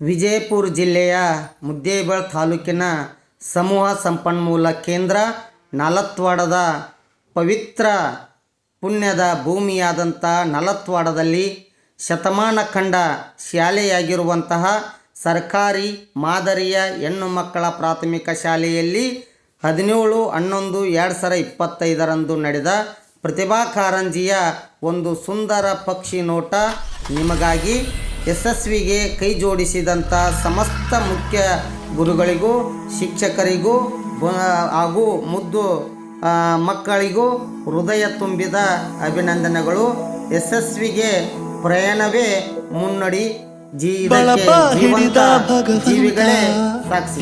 ವಿಜಯಪುರ ಜಿಲ್ಲೆಯ ಮುದ್ದೇಬೇಳ್ ತಾಲೂಕಿನ ಸಮೂಹ ಸಂಪನ್ಮೂಲ ಕೇಂದ್ರ ನಾಲತ್ವಾಡದ ಪವಿತ್ರ ಪುಣ್ಯದ ಭೂಮಿಯಾದಂಥ ನಲತ್ವಾಡದಲ್ಲಿ ಶತಮಾನ ಕಂಡ ಶಾಲೆಯಾಗಿರುವಂತಹ ಸರ್ಕಾರಿ ಮಾದರಿಯ ಹೆಣ್ಣು ಮಕ್ಕಳ ಪ್ರಾಥಮಿಕ ಶಾಲೆಯಲ್ಲಿ ಹದಿನೇಳು, ಹನ್ನೊಂದು, ಎರಡು ಸಾವಿರ ಇಪ್ಪತ್ತೈದರಂದು ನಡೆದ ಪ್ರತಿಭಾ ಕಾರಂಜಿಯ ಒಂದು ಸುಂದರ ಪಕ್ಷಿ ನೋಟ ನಿಮಗಾಗಿ ಯಶಸ್ವಿಗೆ ಕೈ ಜೋಡಿಸಿದಂಥ ಸಮಸ್ತ ಮುಖ್ಯ ಗುರುಗಳಿಗೂ, ಶಿಕ್ಷಕರಿಗೂ ಹಾಗೂ ಮುದ್ದು ಮಕ್ಕಳಿಗೂ ಹೃದಯ ತುಂಬಿದ ಅಭಿನಂದನೆಗಳು. ಯಶಸ್ವಿಗೆ ಪ್ರಯಾಣವೇ ಮುನ್ನಡಿ. ಬಳಪ ಹಿಡಿದ ಭಗವಂತ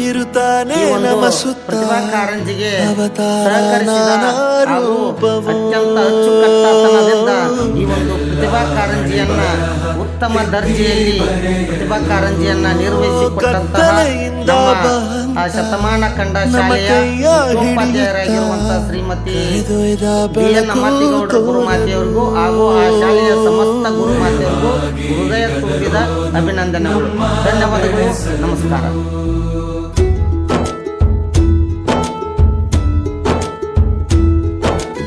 ಇರುತ್ತಾನೆ ನಮ್ಮ ಸುತ್ತ ಪ್ರತಿಭಾ ಕಾರಂಜಿಗೆ ಅವತಾರ ಸಹಕರಿಸಿದ ಹಾಗೂ ರೂಪವು. ಅತ್ಯಂತ ಅಚ್ಚುಕಟ್ಟತನದಿಂದ ಈ ಒಂದು ಪ್ರತಿಭಾ ಕಾರಂಜಿಯನ್ನ ಉತ್ತಮ ದರ್ಜೆಯಲ್ಲಿ ಪ್ರತಿಭಾ ಕಾರಂಜಿಯನ್ನ ನಿರ್ವಹಿಸಿಕೊಟ್ಟಂತಹ ಆ ಶತಮಾನ ಕಂಡ ಶಾಲೆಯ ಉಪಾಧ್ಯಾಯರಾಗಿರುವಂತಹ ಶ್ರೀಮತಿ ಗುರುಮಾತೆಯವರಿಗೂ ಹಾಗೂ ಆ ಅಭಿನಂದನೆಗಳು. ಧನ್ಯವಾದಗಳು. ನಮಸ್ಕಾರ.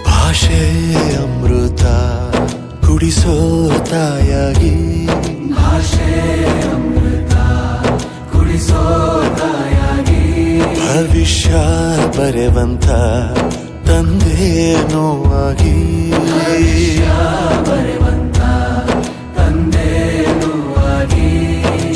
ಭಾಷೆ ಅಮೃತ ಕುಡಿಸೋ ತಾಯಾಗಿ. ಭವಿಷ್ಯ ಬರೆವಂತ ತಂದೇನೋ ಆಗಿ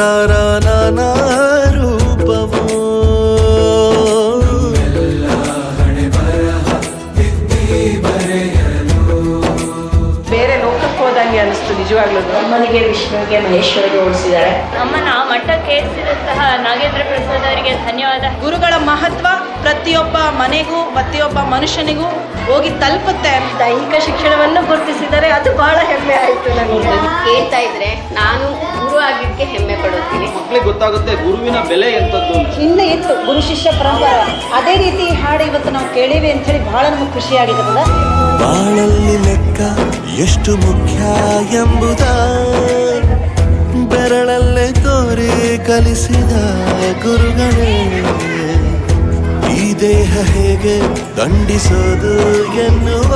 ಅವತಾರ ನಾನಾ ರೂಪವು? ಬೇರೆ ಲೋಕಕ್ಕೆ ಹೋದಂಗೆ ಅನಿಸ್ತು ನಿಜವಾಗ್ಲೂ. ಅಮ್ಮನಿಗೆ ವಿಷ್ಣುವಿಗೆ ಮಹೇಶ್ವರಿಗೆ ಓಡಿಸಿದಾಳೆ ನಮ್ಮನ್ನ ಆ ಮಟ್ಟಕ್ಕೆ ಏರಿಸಿದಂತಹ ನಾಗೇಂದ್ರ ಪ್ರಸಾದ್ ಅವರಿಗೆ ಧನ್ಯವಾದ. ಗುರುಗಳ ಮಹತ್ವ ಪ್ರತಿಯೊಬ್ಬ ಮನೆಗೂ ಪ್ರತಿಯೊಬ್ಬ ಮನುಷ್ಯನಿಗೂ ಹೋಗಿ ತಲುಪುತ್ತೆ. ದೈಹಿಕ ಶಿಕ್ಷಣವನ್ನು ಗುರುತಿಸಿದರೆ ಅದು ಬಹಳ ಹೆಮ್ಮೆ ಆಯಿತು ನನಗೆ. ಕೇಳ್ತಾ ಇದ್ರೆ ನಾನು ಗುರು ಆಗಿದ್ದಕ್ಕೆ ಹೆಮ್ಮೆ ಪಡುತ್ತೀನಿ. ಮಕ್ಕಳಿಗೆ ಗೊತ್ತಾಗುತ್ತೆ ಗುರುವಿನ ಬೆಲೆ ಎಂಥದ್ದು ಅಂತ. ಹಿಂದೆ ಇತ್ತು ಗುರು ಶಿಷ್ಯ ಪರಂಪರೆ. ಅದೇ ರೀತಿ ಈ ಹಾಡು ಇವತ್ತು ನಾವು ಕೇಳೀವಿ ಅಂತ ಹೇಳಿ ಬಹಳ ನಮಗೆ ಖುಷಿಯಾಗಿದ್ದದ ಬಾಳಲ್ಲಿ ಲೆಕ್ಕ ಎಷ್ಟು ಮುಖ್ಯ ಎಂಬುದ ಬೆರಳಲ್ಲೇ ತೋರಿ ಕಲಿಸಿದ ಗುರುಗಳೇ. ಈ ದೇಹ ಹೇಗೆ ದಂಡಿಸೋದು ಎನ್ನುವ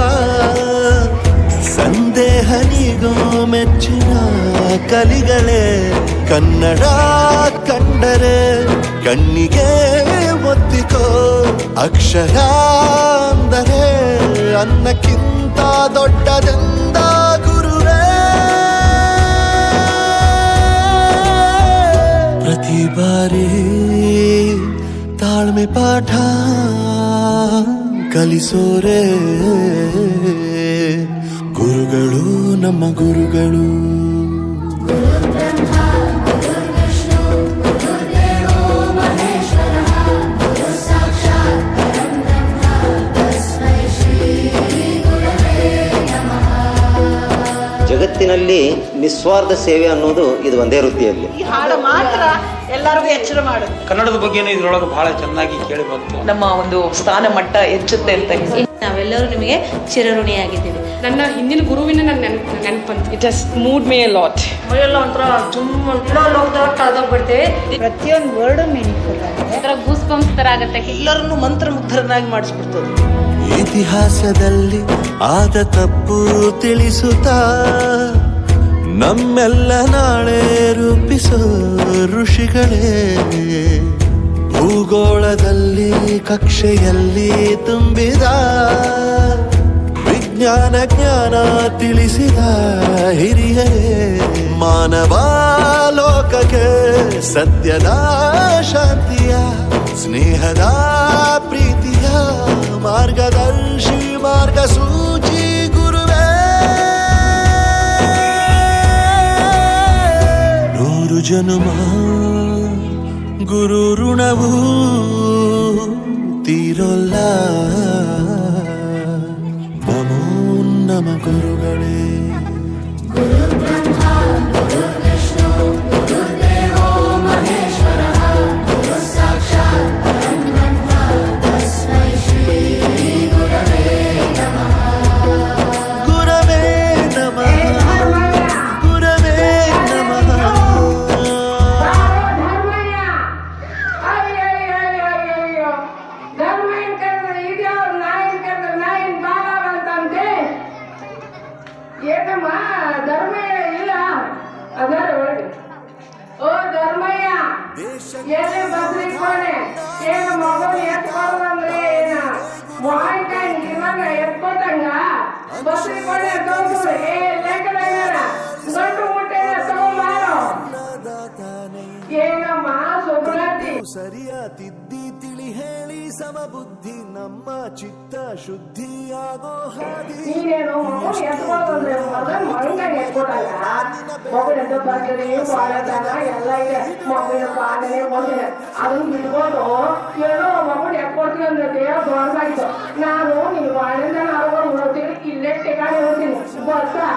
ಸಂದೇಹ ನೀಗೋ ಮೆಚ್ಚಿನ ಕಲಿಗಳೇ, ಕನ್ನಡ ಕಂಡರೆ ಕಣ್ಣಿಗೆ ಒತ್ತಿಕೋ, ಅಕ್ಷರ ಅಂದರೆ ಅನ್ನಕ್ಕಿಂತ ದೊಡ್ಡದೆಂದ ಗುರುವೇ ಪ್ರತಿ ಬಾರಿ ತಾಳ್ಮೆ ಪಾಠ ಕಲಿಸೋರೆ. ನಮ್ಮ ಗುರುಗಳು. ಜಗತ್ತಿನಲ್ಲಿ ನಿಸ್ವಾರ್ಥ ಸೇವೆ ಅನ್ನೋದು ಇದು ಒಂದೇ ವೃತ್ತಿಯಲ್ಲಿ. ಈ ಹಾಡು ಮಾತ್ರ ಎಲ್ಲರಿಗೂ ಎಚ್ಚರ ಮಾಡು ಕನ್ನಡದ ಬಗ್ಗೆ ಇದ್ರೊಳಗೆ ಬಹಳ ಚೆನ್ನಾಗಿ ಕೇಳಿ ಬಂತು. ನಮ್ಮ ಒಂದು ಸ್ಥಾನ ಮಟ್ಟ ಹೆಚ್ಚುತ್ತೆ ಅಂತ ನಾವೆಲ್ಲರೂ ನಿಮಗೆ ಚಿರಋಣಿಯಾಗಿದ್ದೀವಿ. ನನ್ನ ಹಿಂದಿನ ಗುರುವಿನ ನನ್ನ ನೆನಪು ನೆನಪಂತ. It has moved me lot ಮೈಯೆಲ್ಲ ಒಂಥರ ತುಂಬ ಲೋಕದವ್ರು ಕಳೆದೋಗ್ಬಿಡ್ತೇವೆ ಪ್ರತಿಯೊಂದು ವರ್ಡು ಮೀನಿಂಗ್ಫುಲ್ ಆಗಿದೆ ಒಂಥರ ಗೂಸ್ ಬಂಪ್ಸ್ ಥರ ಆಗುತ್ತೆ. ಎಲ್ಲರನ್ನು ಮಂತ್ರಮುಗ್ಧರನ್ನಾಗಿ ಮಾಡಿಸ್ಬಿಡ್ತದೆ. ಇತಿಹಾಸದಲ್ಲಿ ಆದ ತಪ್ಪು ತಿಳಿಸುತ್ತಾ ನಮ್ಮೆಲ್ಲ ನಾಳೆ ರೂಪಿಸೋ ಋಷಿಗಳೇ. ಭೂಗೋಳದಲ್ಲಿ ಕಕ್ಷೆಯಲ್ಲಿ ತುಂಬಿದ ಜ್ಞಾನ ಜ್ಞಾನ ತಿಳಿಸಿದ ಹಿರಿಯೇ, ಮಾನವ ಲೋಕಕ್ಕೆ ಸತ್ಯದ ಶಾಂತಿಯ, ಸ್ನೇಹದ ಪ್ರೀತಿಯ ಮಾರ್ಗದರ್ಶಿ, ಮಾರ್ಗಸೂಚಿ ಗುರುವೇ. ನೂರು ಜನುಮ, ಗುರು ಋಣವೂ ತೀರೊಲ್ಲ. ನಮ ಗುರುಗಳೇ ಧರ್ಮಯ್ಯ ಎಲ್ಲಿ ಬದ್ರಿಕೋಣೆ ಏನು ಮಗನ ಎತ್ಕೊಳ್ಳಂದ್ರೆ ಏನ? ಮಾವಿನಕಾಯಿ ಇವಾಗ ಎತ್ಕೊತಂಗ? ಬದ್ರಿಕೋಣೆ ತಗೊಂಡು ಏ ಲೆಕ್ಕದಾಗ ಗಂಟು ಮುಟ್ಟೆನ ತಗೊಂಬಾರೋ ಏನಮ್ಮ ಸುಬ್ರತಿ? ಸರಿಯ ತಿದ್ದಿ ತಿಳಿ ಹೇಳಿ ಸಮಬುದ್ಧಿ ನಮ್ಮ ಚಿತ್ತ ಶುದ್ಧಿಯಾಗೋ ಹಾದಿ. ನೀನೇನು ಮಗು ಮಗನಿಗೆ ಎತ್ಕೊಡಲ್ಲ ಮಗನ ಎದ್ದು ಬರ್ತದೆ ಬಾಳತನ ಎಲ್ಲ ಇದೆ ಮಗುವಿನ ಪಾಲನೆ ಮಗುವಿನ ಅದನ್ನ ಬಿಟ್ಕೊಂಡು ಏನೋ ಮಗುನ ಎತ್ಕೊಡ್ತೀವಿ ಅಂದ್ರೆ ದೇಹ ದೊಡ್ಡದಾಯ್ತು ನಾನು ನಿನ್ ಬಾಳಿಂದ ನಾವು ನೋಡ್ತೀನಿ ಇಲ್ಲೇ ಟಿಕಾಣಿ ಹೋಗ್ತೀನಿ ಗೊತ್ತಾ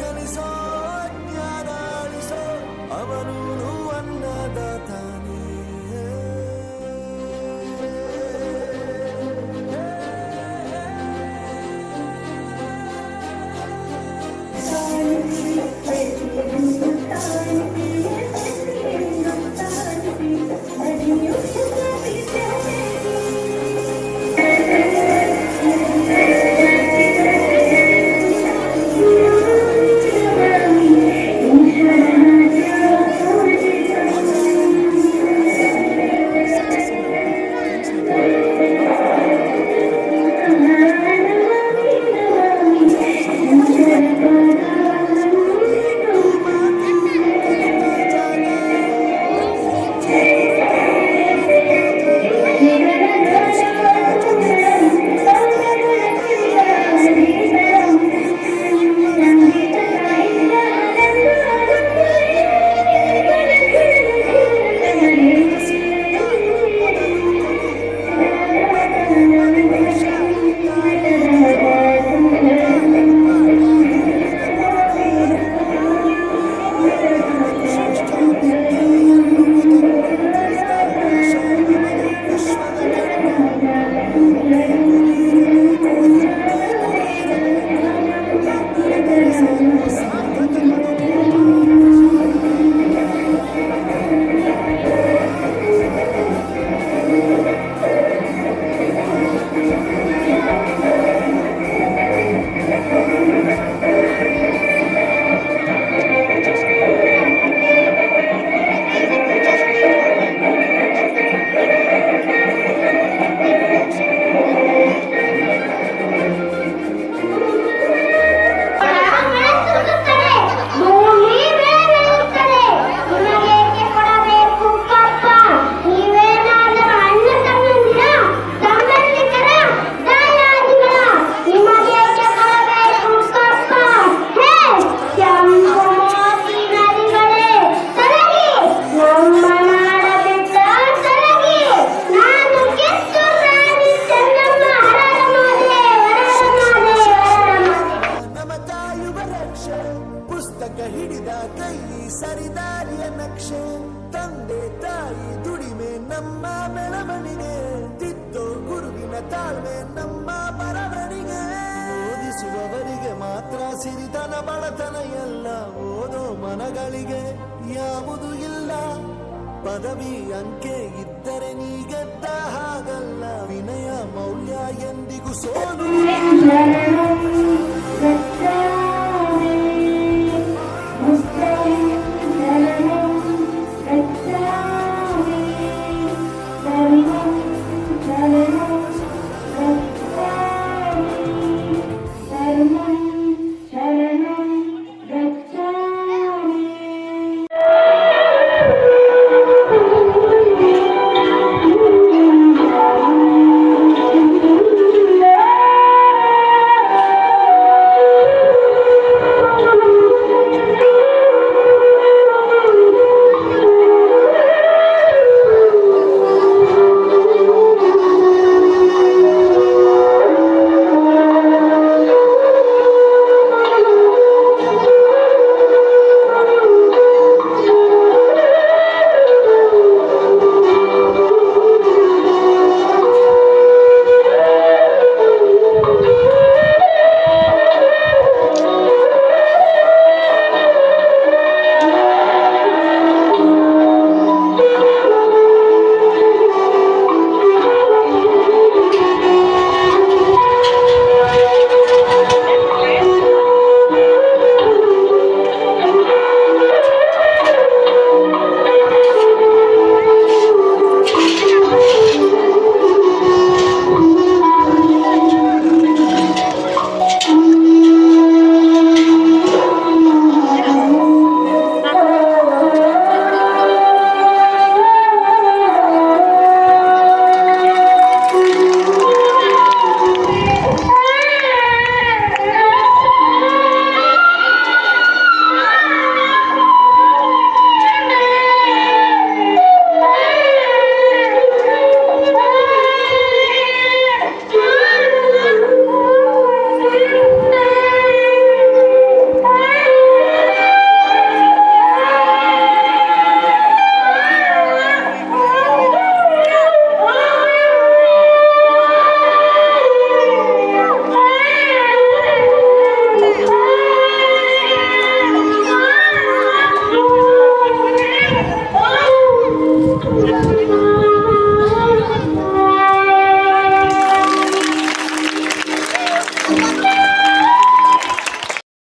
ಕಲಿಸೋ ಜ್ಞಾನ ಅವನು ಬಡತನ ಎಲ್ಲ ಓದೋ ಮನಗಳಿಗೆ ಯಾವುದು ಇಲ್ಲ. ಪದವಿ ಅಂಕೆ ಇದ್ದರೆ ನೀ ಗೆದ್ದ ಹಾಗಲ್ಲ, ವಿನಯ ಮೌಲ್ಯ ಎಂದಿಗೂ ಸೋಲು.